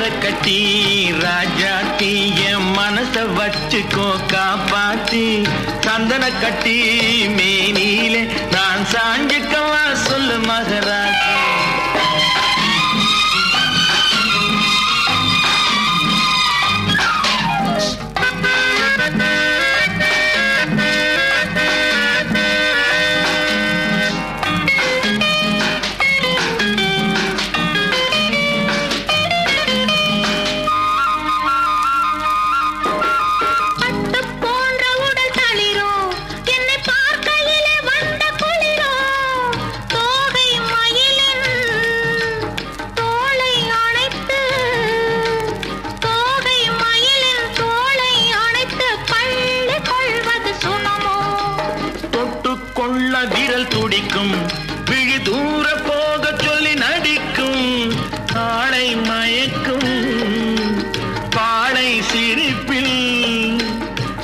பாட்டி ராஜாத்தி என் மனச வச்சுக்கோ காப்பாத்தி. சந்தன கட்டி மேனி விரல் துடிக்கும். விழி தூர போக சொல்லி நடிக்கும். ஆளை மயக்கும். பாழை சிரிப்பில்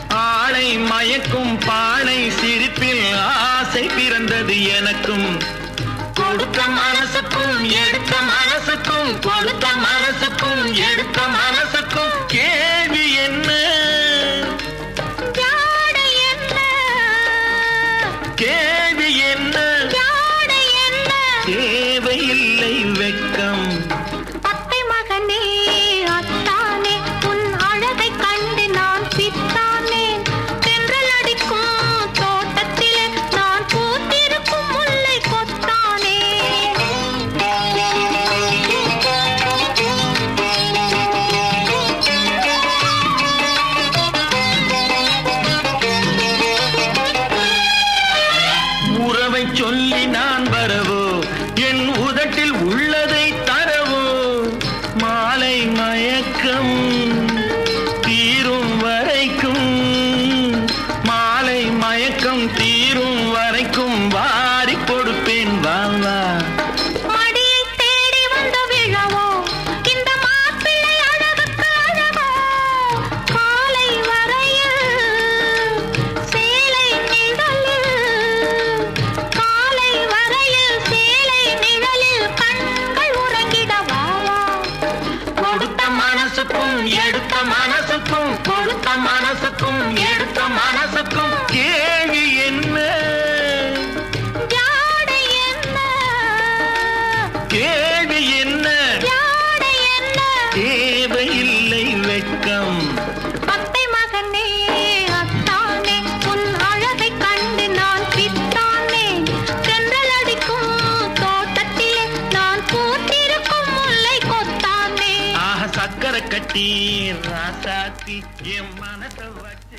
ஆளை மயக்கும். பாழை சிரிப்பில் ஆசை பிறந்தது எனக்கும். கொடுத்த மனசுக்கும் எடுத்த மனசுக்கும் கொடுத்த மனசுக்கும் எடுத்த மனசுக்கும் கே சொல்லி நான் மனசுக்கும் எடுத்த மனசுக்கும் கொடுத்த மனசுக்கும் எடுத்த மனசுக்கும். கேள்வி என்ன? என்ன? சக்கரை கட்டி ராசாத்தி என் மனசை வச்சு